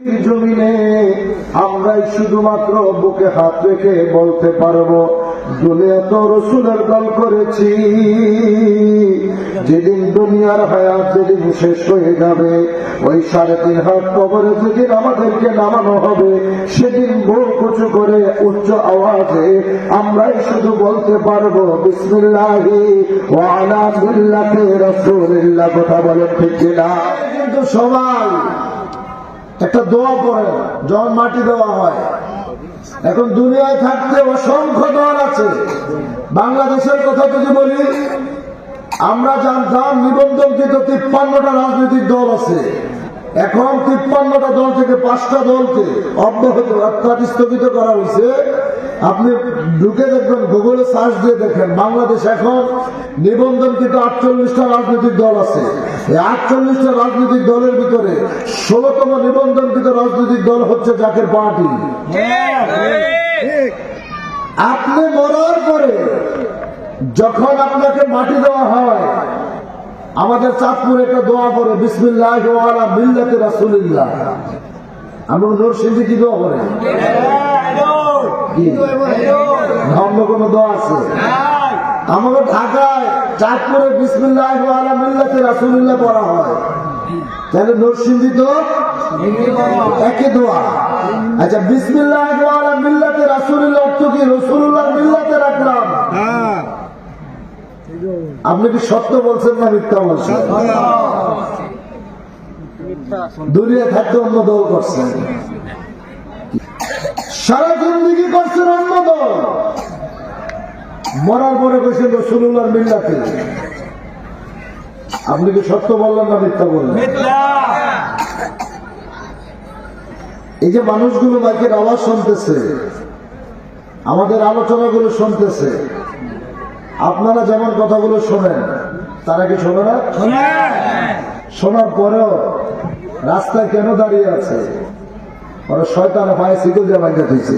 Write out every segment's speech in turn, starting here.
জমিনে আমরাই শুধুমাত্র বুকে হাত রেখে বলতে পারব, দুনিয়া তো রসুলের দল করেছি। যেদিন দুনিয়ার হায়াত যেদিন শেষ হয়ে যাবে, ওই সাড়ে তিন হাত কবরে যেদিন আমাদেরকে নামানো হবে, সেদিন বুক উঁচু করে উচ্চ আওয়াজে আমরাই শুধু বলতে পারব, বিসমিল্লাহি কথা বলেন ঠিক কিনা? কিন্তু সবাই একটা দোয়া করে, যখন মাটি দেওয়া হয়। এখন দুনিয়ায় থাকতে অসংখ্য দল আছে। বাংলাদেশের কথা যদি বলি, আমরা জানতাম নিবন্ধনকৃত তিপ্পান্নটা রাজনৈতিক দল আছে। এখন তিপ্পান্নটা দল থেকে পাঁচটা দলকে অব্যাহত অর্থাৎ স্থগিত করা হয়েছে। আপনি ঢুকে দেখবেন গুগলে সার্চ দিয়ে দেখেন বাংলাদেশ এখন নিবন্ধনকৃত আটচল্লিশটা রাজনৈতিক দল আছে। এই আটচল্লিশটা রাজনৈতিক দলের ভিতরে ষোলতম নিবন্ধনকৃত রাজনৈতিক দল হচ্ছে জাকের পার্টি। আপনি মরার পরে যখন আপনাকে মাটি দেওয়া হয় আমাদের চাঁদপুরে একটা দোয়া করে বিসমিল্লাহ মিল্লাতে রাসূলিল্লাহ। আমরা নরসিংদী কি দোয়া করে? দোয়া দোয়া। আচ্ছা কি? আপনি কি সত্য বলছেন না মিথ্যা বলছেন? দুনিয়া থাকতে অন্য দল করছেন সারা জিন্দিগি করছেন অন্য দল মরার পরে কইছেন রসুল্লাহ মিল্লাতে। আপনি কি সত্য বললেন না মিথ্যা বললেন? এই যে মানুষগুলো মাইকের আওয়াজ শুনতেছে আমাদের আলোচনাগুলো শুনতেছে আপনারা যেমন কথাগুলো শোনেন তারা কি শোনে না? শোনার পরেও রাস্তায় কেন দাঁড়িয়ে আছে? ওরা শয়তানে পায়ে দিয়ে দিয়েছে।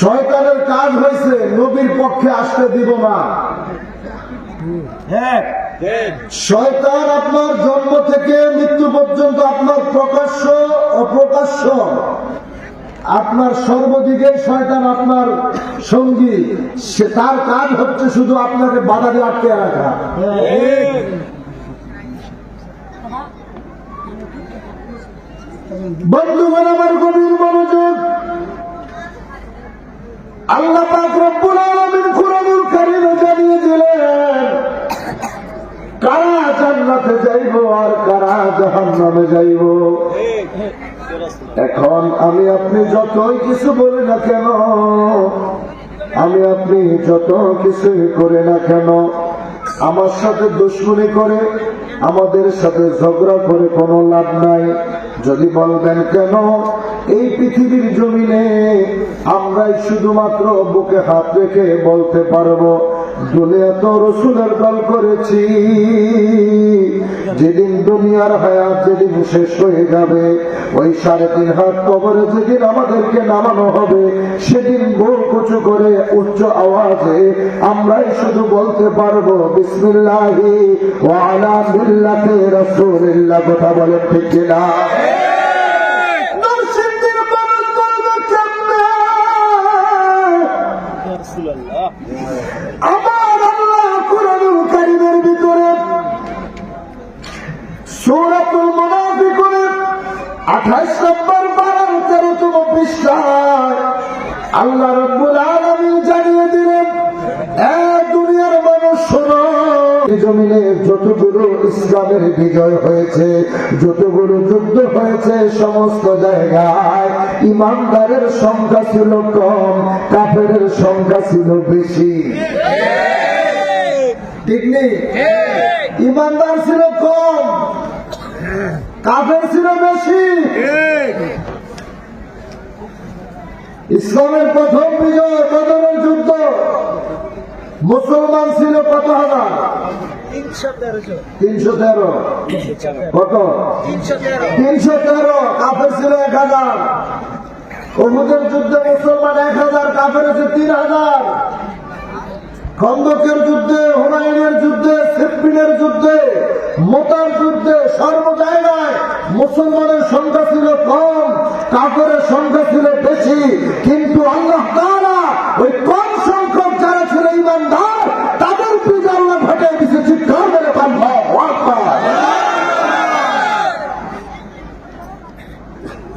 শয়তানের কাজ হয়েছে নবীর পক্ষে আসতে দিব না। শয়তান আপনার জন্ম থেকে মৃত্যু পর্যন্ত আপনার প্রকাশ্য অপ্রকাশ্য। আপনার সর্বদিকে শয়তান আপনার সঙ্গী। সে তার কাজ হচ্ছে শুধু আপনাকে বাধা দিয়ে আটকে রাখা। বন্ধুগণ, আমার গভীর মনোযোগ। আল্লাহ জানিয়ে দিলেন, কারা জান্নাতে যাইব আর কারা জাহান্নামে যাইব? এখন আমি আপনি যতই কিছু বলি না কেন, আমি আপনি যত কিছু করে না কেন আমার সাথে দুশ্মনী করে, আমাদের সাথে ঝগড়া করে কোনো লাভ নাই। যদি বলবেন কেন, এই পৃথিবীর জমিনে আমরাই শুধুমাত্র বুকে হাত রেখে বলতে পারব, দুনিয়া তো রসুলের দল করেছি। যেদিন দুনিয়ার হায়াত যেদিন শেষ হয়ে যাবে, ওই সাড়ে তিন হাত কবরে যেদিন আমাদেরকে নামানো হবে, সেদিন বুক উঁচু করে উচ্চ আওয়াজে আমরাই শুধু বলতে পারব বিসমিল্লাহি ওয়ালা মিল্লাতে রাসূলিল্লাহ। কথা বলেন ঠিক কিনা? কেমনে? আমার আল্লাহ কুরআনুল কারীমের ভিতরে সূরাতুল মুনাফিকুনের 28 নম্বর 12 13তম পৃষ্ঠায় আল্লাহ রাব্বুল আলামিন জানিয়ে দিলেন দুনিয়ার মানুষ, শোনো বিজয় হয়েছে যুদ্ধ হয়েছে, সমস্ত ইমানদারের সংখ্যা ছিল কম, কাফেরের সংখ্যা ছিল বেশি। ঠিক নেই? ইমানদার ছিল কম, কাফের ছিল বেশি। ইসলামের প্রথম বিজয় বদরের যুদ্ধ। মুসলমান ছিল কত হাজার? তিনশো তেরো। কত? তিনশো তেরো। কাফের ছিল এক হাজার। অহুদের যুদ্ধে মুসলমান এক হাজার, কাফের আছে তিন হাজার। খন্দকের যুদ্ধে হুনাইনের যুদ্ধে সিপ্পিনের যুদ্ধে, মোতার যুদ্ধে সর্ব জায়গায় মুসলমানের সংখ্যা ছিল কম কাপড়ের সংখ্যা ছিল বেশি।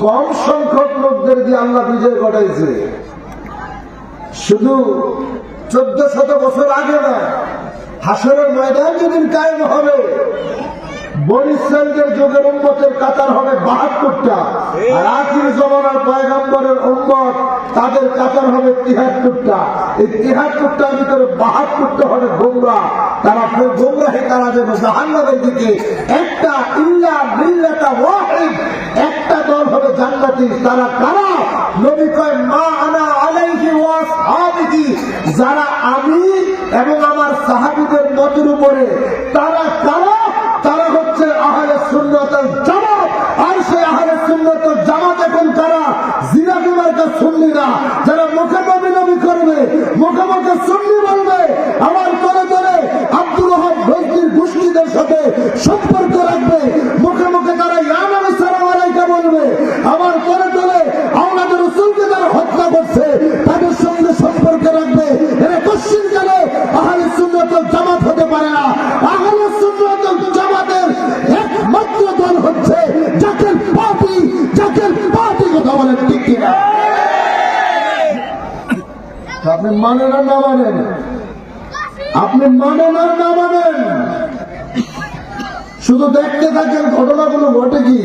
কম সংখ্যক লোকদের দিয়ে আল্লাহ বিজয় ঘটাইছে। শুধু চোদ্দ শত বছর আগে না, হাসরের ময়দান যেদিন কায়েম হবে বরিশালদের যুগের উন্মতের কাতার হবে বাহাত্তরটা। আর আখির জমানার পয়গাম্বরের উন্মত তাদের কাতার হবে তিহাত্তরটা। এই তিহাত্তরটার ভিতরে বাহাত্তরটা হবে গোমরা। তারা ফের গোমরাহে তারা যেন জাহান্নাদের দিকে একটা ইল্লা মিল্লাটা ওয়াহিদ হবে জান্নাতি তারা কারা? নবী কয়, মা আনা আলাইহি ওয়াসহাবিহি যারা আমি এবং আমার সাহাবীদের মতের উপরে তারা কারা? তারা হচ্ছে আহলে সুন্নতের জামাত। আর সেই আহলে সুন্নতের জামাত এখন তারা জিনা বিমার্কা শুনলি না যারা মুখে নবী নবী করবে, মুখে মুখে শুনলি বলবে, আমার করে করে আব্দুল রহমান গোষ্ঠীদের সাথে সম্পর্ক রাখবে। আপনি মানেন আর না মানেন? আপনি মানেন আর না মানেন? শুধু দেখতে থাকেন, ঘটনাগুলো ঘটে কি?